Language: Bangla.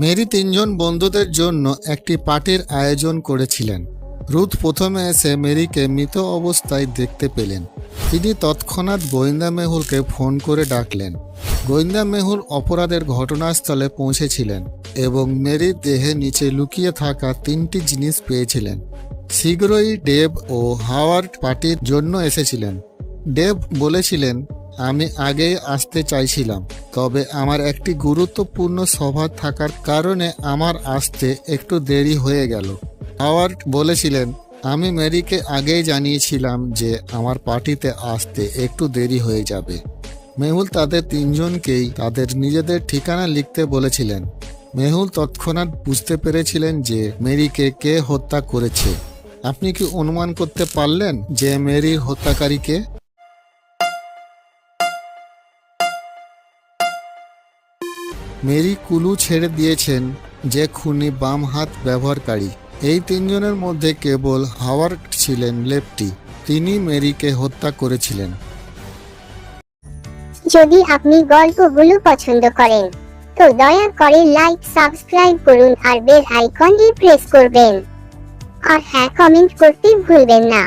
মেরি তিনজন বন্ধুদের জন্য একটি পার্টির আয়োজন করেছিলেন। রুথ প্রথমে এসে মেরিকে মৃত অবস্থায় দেখতে পেলেন। তিনি তৎক্ষণাৎ গোয়েন্দা মেহুলকে ফোন করে ডাকলেন। গোয়েন্দা মেহুল অপরাধের ঘটনাস্থলে পৌঁছেছিলেন এবং মেরির দেহে নিচে লুকিয়ে থাকা তিনটি জিনিস পেয়েছিলেন। শীঘ্রই ডেভ ও হাওয়ার্ড পার্টির জন্য এসেছিলেন। ডেভ বলেছিলেন, আমি আগেই আসতে চাইছিলাম। তবে আমার একটি গুরুত্বপূর্ণ সভা থাকার কারণে আমার আসতে একটু দেরি হয়ে গেল। হাওয়ার্ড বলেছিলেন, আমি মেরিকে আগেই জানিয়েছিলাম যে আমার পার্টিতে আসতে একটু দেরি হয়ে যাবে। মেহুল তাদের তিনজনকেই তাদের নিজেদের ঠিকানা লিখতে বলেছিলেন। মেহুল তৎক্ষণাৎ বুঝতে পেরেছিলেন যে মেরিকে কে হত্যা করেছে। আপনি কি অনুমান করতে পারলেন যে মেরির হত্যাকারীকে? মেরি কুলু ছেড়ে দিয়েছেন যে খুনি বাম হাত ব্যবহারকারী। এই তিনজনের মধ্যে কেবল হাওয়ার্ড ছিলেন লেফটি তিনি মেরিকে হত্যা করেছিলেন। যদি আপনি গল্পগুলো পছন্দ করেন, তো দয়া করে লাইক, সাবস্ক্রাইব করুন আর বেল আইকনটি প্রেস করবেন। আর হ্যাঁ কমেন্ট করতে ভুলবেন না।